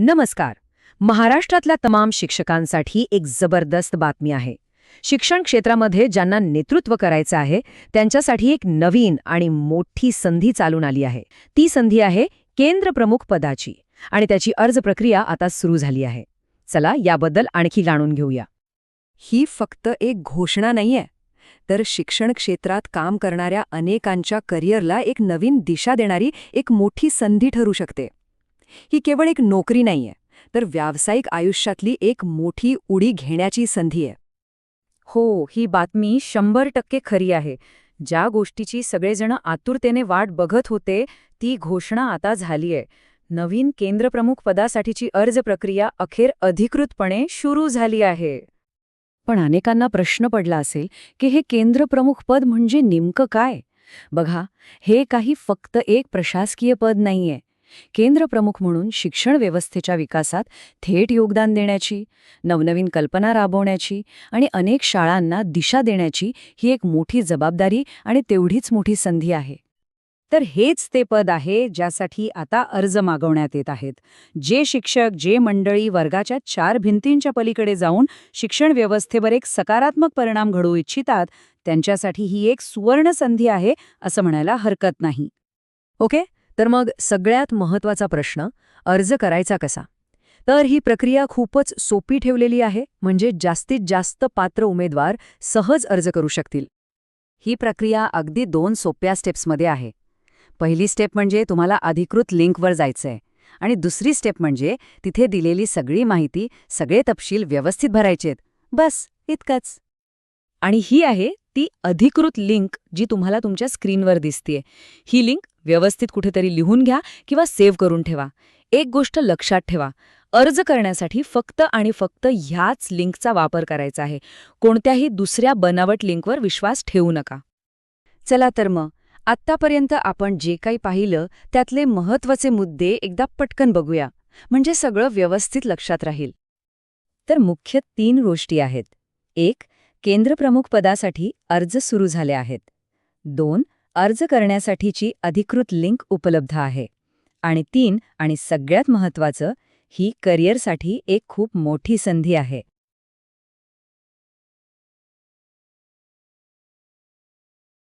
नमस्कार. महाराष्ट्रातल्या तमाम शिक्षकांसाठी एक जबरदस्त बातमी आहे. शिक्षण क्षेत्रामध्ये ज्यांना नेतृत्व करायचं आहे त्यांच्यासाठी एक नवीन आणि मोठी संधी चालून आली आहे. ती संधी आहे केंद्र प्रमुख पदाची आणि त्याची अर्ज प्रक्रिया आता सुरू झाली आहे. चला याबद्दल आणखी जाणून घेऊया. ही फक्त एक घोषणा नाहीये तर शिक्षण क्षेत्रात काम करणाऱ्या अनेकांच्या करिअरला एक नवीन दिशा देणारी एक मोठी संधी ठरू शकते. ही केवळ एक नोकरी नाहीये तर व्यावसायिक आयुष्यातली एक मोठी उडी घेण्याची संधी आहे. हो ही बातमी शंभर टक्के खरी आहे. ज्या गोष्टीची सगळेजण आतुरतेने वाट बघत होते ती घोषणा आता झालीय. नवीन केंद्रप्रमुख पदासाठीची अर्ज प्रक्रिया अखेर अधिकृतपणे सुरू झाली आहे. पण अनेकांना प्रश्न पडला असेल की हे केंद्रप्रमुख पद म्हणजे नेमकं काय? बघा हे काही फक्त एक प्रशासकीय पद नाहीये. केंद्रप्रमुख म्हणून शिक्षण व्यवस्थेच्या विकासात थेट योगदान देण्याची नवनवीन कल्पना राबवण्याची आणि अनेक शाळांना दिशा देण्याची ही एक मोठी जबाबदारी आणि तेवढीच मोठी संधी आहे. तर हेच ते पद आहे ज्यासाठी आता अर्ज मागवण्यात येत आहेत. जे शिक्षक जे मंडळी वर्गाच्या चार भिंतींच्या पलीकडे जाऊन शिक्षण व्यवस्थेवर एक सकारात्मक परिणाम घडवू इच्छितात त्यांच्यासाठी ही एक सुवर्ण संधी आहे असं म्हणायला हरकत नाही. ओके? तर मग सगळ्यात महत्त्वाचा प्रश्न अर्ज करायचा कसा? तर ही प्रक्रिया खूपच सोपी ठेवलेली आहे म्हणजे जास्तीत जास्त पात्र उमेदवार सहज अर्ज करू शकतील. ही प्रक्रिया अगदी दोन सोप्या स्टेप्समध्ये आहे. पहिली स्टेप म्हणजे तुम्हाला अधिकृत लिंकवर जायचंय आणि दुसरी स्टेप म्हणजे तिथे दिलेली सगळी माहिती सगळे तपशील व्यवस्थित भरायचेत. बस इतकंच. आणि ही आहे ती अधिकृत लिंक जी तुम्हाला तुमच्या स्क्रीनवर दिसतीये. ही लिंक व्यवस्थित कुठेतरी लिहून घ्या किंवा सेव्ह करून ठेवा. एक गोष्ट लक्षात ठेवा. अर्ज करण्यासाठी फक्त आणि फक्त ह्याच लिंकचा वापर करायचा आहे. कोणत्याही दुसऱ्या बनावट लिंकवर विश्वास ठेवू नका. चला तर मग आत्तापर्यंत आपण जे काही पाहिलं त्यातले महत्त्वाचे मुद्दे एकदा पटकन बघूया. म्हणजे सगळं व्यवस्थित लक्षात राहील. तर मुख्य तीन गोष्टी आहेत. एक केंद्रप्रमुख पदासाठी अर्ज सुरू झाले आहेत. दोन अर्ज करण्यासाठीची अधिकृत लिंक उपलब्ध आहे. आणि तीन आणि सगळ्यात महत्त्वाचं ही करिअरसाठी एक खूप मोठी संधी आहे.